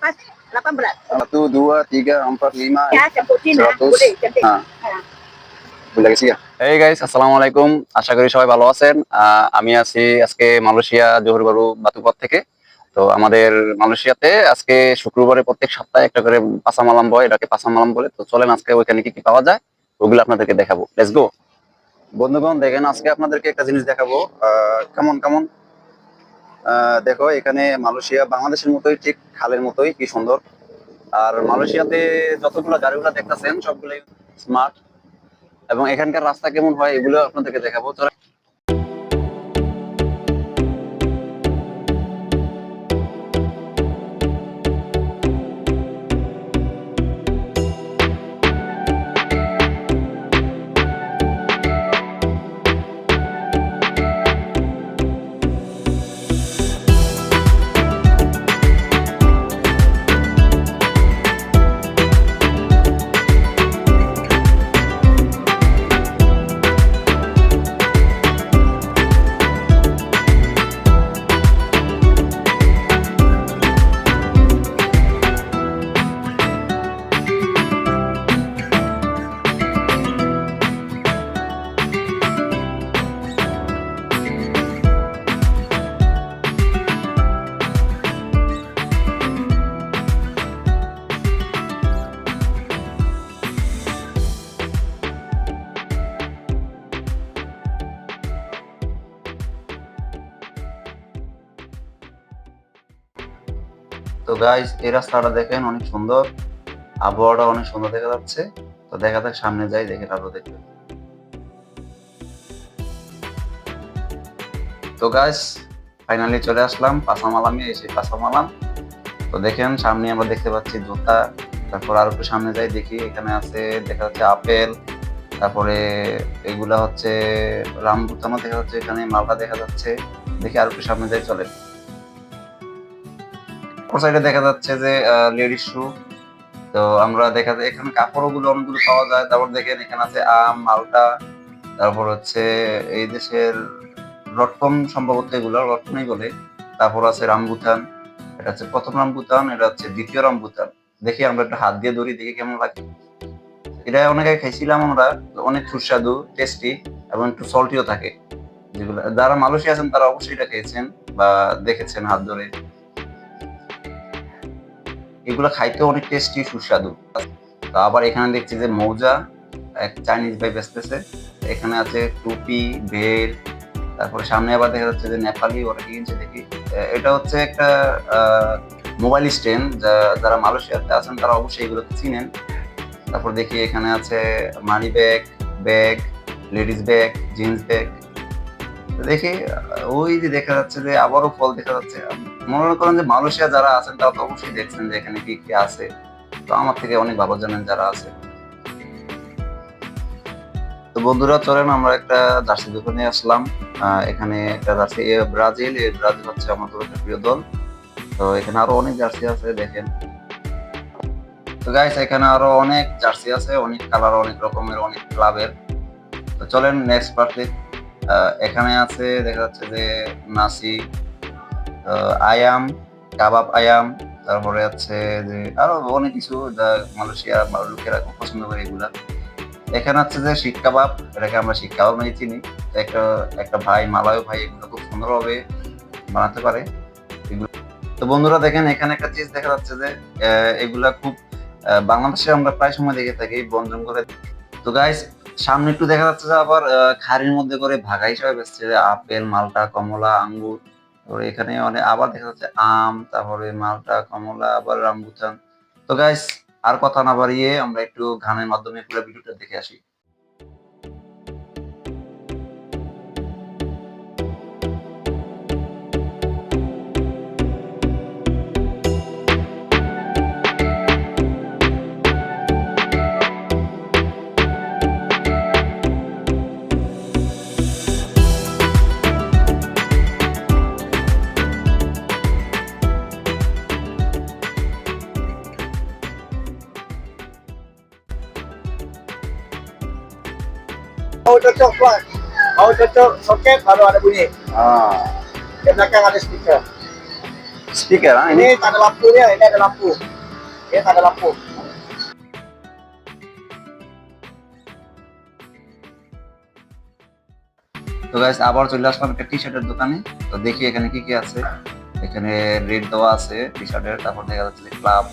pas 18. Satu, dua, tiga, empat, lima, Ya, sebutin ha. seratus. Boleh, cantik. হ্যাঁ Ha. ভুলে গেছি এই guys আসসালামু আলাইকুম আশা করি সবাই ভালো আছেন আমি আছি আজকে মালয়েশিয়া জহুরবারু বাতুপথ থেকে তো আমাদের মালয়েশিয়াতে আজকে শুক্রবারে প্রত্যেক সপ্তাহে একটা করে পাসামালাম বয় এটাকে পাসামালাম বলে তো চলেন আজকে ওইখানে কি কি পাওয়া যায় ওগুলো আপনাদেরকে দেখাবো লেটস গো বন্ধুগণ দেখেন আজকে আপনাদেরকে একটা জিনিস দেখাবো আহ, কেমন কেমন দেখো, এখানে মালয়েশিয়া, বাংলাদেশের মতোই ঠিক খালের মতোই কি সুন্দর। আর মালয়েশিয়াতে যতগুলো গাড়িগুলো দেখতেছেন, সবগুলোই স্মার্ট এবং এখানকার রাস্তা কেমন হয়, এগুলো আপনাদেরকে দেখাবো। তো গাইস এই রাস্তাটা দেখেন অনেক সুন্দর। আবহাওয়াটা অনেক সুন্দর দেখা যাচ্ছে। তো দেখা যাক সামনে যাই, দেখে আরও দেখবেন তো গাইস ফাইনালি চলে আসলাম পাসামালামে এসে পাসামালাম তো দেখেন, সামনে আমরা দেখতে পাচ্ছি জুতা। তারপর আর একটু সামনে যাই, দেখি এখানে আছে, দেখা যাচ্ছে আপেল। তারপরে এগুলা হচ্ছে রামবুতানো দেখা যাচ্ছে এখানে মালটা দেখা যাচ্ছে। দেখি আর একটু সামনে যাই চলে ওর সাইডে দেখা যাচ্ছে যে লেডিস শু তো আমরা দেখা যায় এখানে কাপড়গুলো অনেকগুলো পাওয়া যায়। তারপর দেখেন এখানে আছে আম, মালটা। তারপর হচ্ছে এই দেশের লটকন সম্ভবত এগুলো লটকনই বলে। তারপর আছে রামবুতান এটা হচ্ছে প্রথম রামবুতান এটা হচ্ছে দ্বিতীয় রামবুতান দেখি আমরা একটা হাত দিয়ে ধরি, দেখি কেমন লাগে। এটা অনেকে খাইছিলাম আমরা অনেক সুস্বাদু টেস্টি এবং একটু সল্টিও থাকে। যেগুলো, যারা মালয়েশিয়া আছেন তারা অবশ্যই এটা খেয়েছেন বা দেখেছেন হাত ধরে। এগুলো খাইতে অনেক টেস্টি সুস্বাদু। তো আবার এখানে দেখছি যে মৌজা, এক চাইনিজ ভাই বেচতেছে। এখানে আছে টুপি, বেল, তারপরে সামনে আবার দেখা যাচ্ছে যে নেপালি ওরা কিনছে দেখি এটা হচ্ছে একটা মোবাইল স্ট্যান্ড যা, যারা মালয়েশিয়াতে আছেন, তারা অবশ্যই এগুলোকে চিনেন। তারপর দেখি এখানে আছে money bag bag ladies bag jeans bag দেখি, ওই যে দেখা যাচ্ছে যে আবারও ফল দেখা যাচ্ছে। মনে করেন যে মালয়েশিয়া যারা আছেন, তারা তো অবশ্যই দেখছেন যে এখানে কি কি আছে। তো আমার থেকে অনেক ভালো জানেন যারা আছে। তো বন্ধুরা, চলেন আমরা একটা জার্সি দোকানে আসলাম। এখানে একটা জার্সি ব্রাজিল এই ব্রাজিল হচ্ছে আমাদের একটা প্রিয় দল। তো এখানে আরও অনেক জার্সি আছে, দেখেন। তো গাইস এখানে আরও অনেক জার্সি আছে, অনেক কালার অনেক রকমের, অনেক ক্লাবের তো চলেন নেক্সট পার্টি এখানে আছে, দেখা যাচ্ছে যে নাসি আয়াম, কাবাব আয়াম, তারপরে আছে যে আরও অনেক কিছু যা মালয়েশিয়া লোকেরা খুব পছন্দ করে এগুলা। এখানে হচ্ছে যে শিক কাবাব, এটাকে আমরা শিক কাবাব মানে চিনি। একটা একটা ভাই মালয় ভাই, এগুলো খুব সুন্দরভাবে বানাতে পারে। তো বন্ধুরা দেখেন, এখানে একটা চিজ দেখা যাচ্ছে যে এগুলা খুব বাংলাদেশে আমরা প্রায় সময় দেখে থাকি বন জঙ্গলে তো গাইস সামনে একটু দেখা যাচ্ছে যে আবার খাড়ির মধ্যে করে ভাগা হিসাবে বেচছে। আপেল, মালটা, কমলা, আঙ্গুর। তারপরে এখানে অনেক আবার দেখা যাচ্ছে আম, তারপরে মালটা, কমলা, আবার রামবুচান তো গাইস আর কথা না বাড়িয়ে আমরা একটু গানের মাধ্যমে পুরো ভিডিওটা দেখে আসি। Mau cocok tuan. Mau cocok soket baru ada bunyi. Ah, Di belakang ada speaker. Speaker, ah, ini. Ini tak ada lampu dia, ini ada lampu. Dia tak ada lampu. তো গাইস আবার চলে আসলাম একটা টি শার্টের দোকানে তো দেখি এখানে কি কি আছে এখানে রেড দেওয়া আছে টি শার্টের তারপর দেখা যাচ্ছে ক্লাব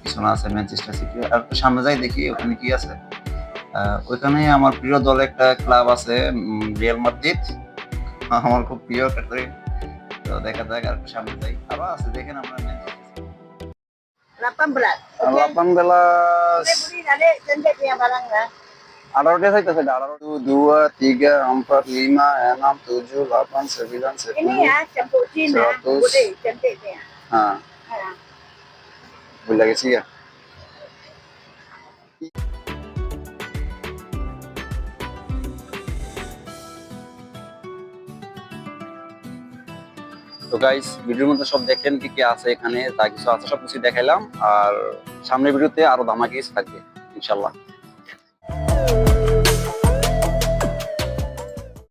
পিছনে আছে ম্যানচেস্টার সিটি আর সামনে যাই দেখি ওখানে কি আছে ওইখানে আমার প্রিয় দল একটা ক্লাব আছে রিয়াল মাদ্রিদ আমার খুব প্রিয় একটা তো দেখা যাক আর সামনে যাই আবার আছে দেখেন আমরা Manchester City। 18. Okey. delapan belas Boleh beli ada cantik punya barang lah. আঠারো ডে হইতেছে আঠারো dua tiga তো গাইস ভিডিওর মধ্যে সব দেখেন কি কি আছে এখানে, যা কিছু আছে সব কিছু দেখাইলাম, আর সামনের ভিডিওতে আরও দামাকিস থাকবে ইনশাল্লাহ